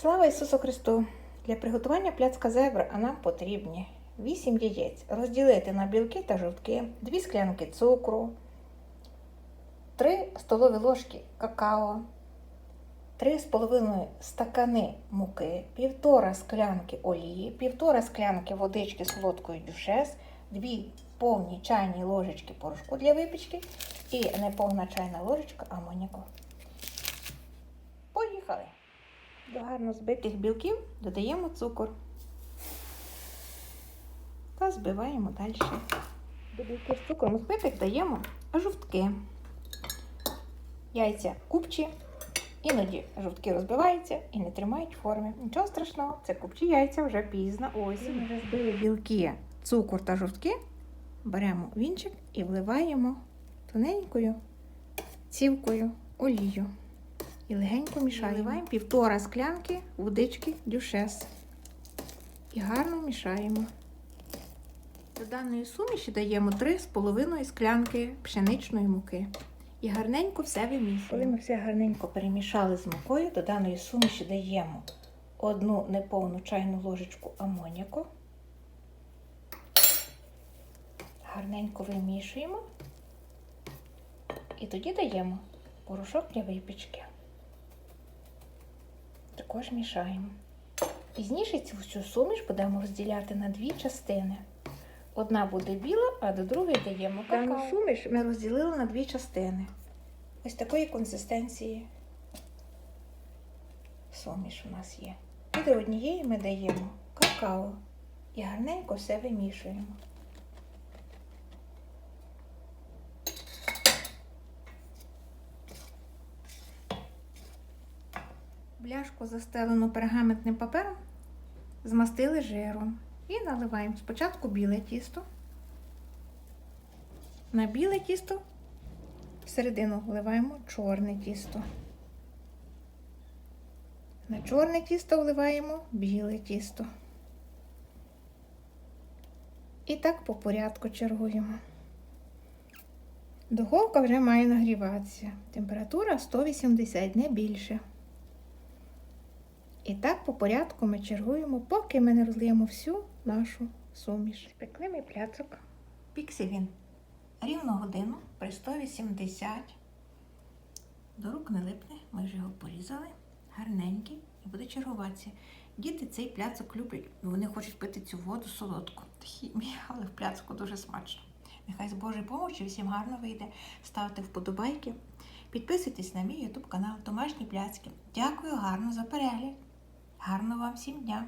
Слава Ісусу Христу! Для приготування пляцка зебра нам потрібні 8 яєць розділити на білки та жовтки, 2 склянки цукру, 3 столові ложки какао, 3,5 стакани муки, 1,5 склянки олії, 1,5 склянки водички солодкої дюшес, 2 повні чайні ложечки порошку для випічки і неповна чайна ложечка амоніку. Поїхали! До гарно збитих білків додаємо цукор та збиваємо далі. До білків з цукром збитих даємо жовтки. Яйця купчі. Іноді жовтки розбиваються і не тримають форми. Нічого страшного, це купчі яйця вже пізна осінь. Ми вже збили білки, цукор та жовтки. Беремо вінчик і вливаємо тоненькою цівкою олію. І легенько мішаємо. Вливаємо півтора склянки водички дюшес. І гарно мішаємо. До даної суміші даємо 3,5 склянки пшеничної муки. І гарненько все вимішуємо. Коли ми все гарненько перемішали з мукою, до даної суміші даємо одну неповну чайну ложечку амоніку. Гарненько вимішуємо. І тоді даємо порошок для випічки. Також мішаємо. Пізніше цю всю суміш будемо розділяти на дві частини. Одна буде біла, а до другої даємо какао. Дану суміш ми розділили на дві частини. Ось такої консистенції суміш у нас є. І до однієї ми даємо какао і гарненько все вимішуємо. Бляшку застелену пергаментним папером змастили жиром і наливаємо спочатку біле тісто. На біле тісто всередину вливаємо чорне тісто. На чорне тісто вливаємо біле тісто. І так по порядку чергуємо. Духовка вже має нагріватися. Температура 180, не більше. І так по порядку ми чергуємо, поки ми не розлиємо всю нашу суміш. Спекли ми пляцок. Пікся він рівно годину при 180. До рук не липне, ми вже його порізали. Гарненький і буде чергуватися. Діти цей пляцок люблять, вони хочуть пити цю воду солодку. Хімія, але в пляцку дуже смачно. Нехай з Божою помочі всім гарно вийде. Ставте вподобайки. Підписуйтесь на мій ютуб канал Домашні Пляцки. Дякую гарно за перегляд. Гарного вам всім дня!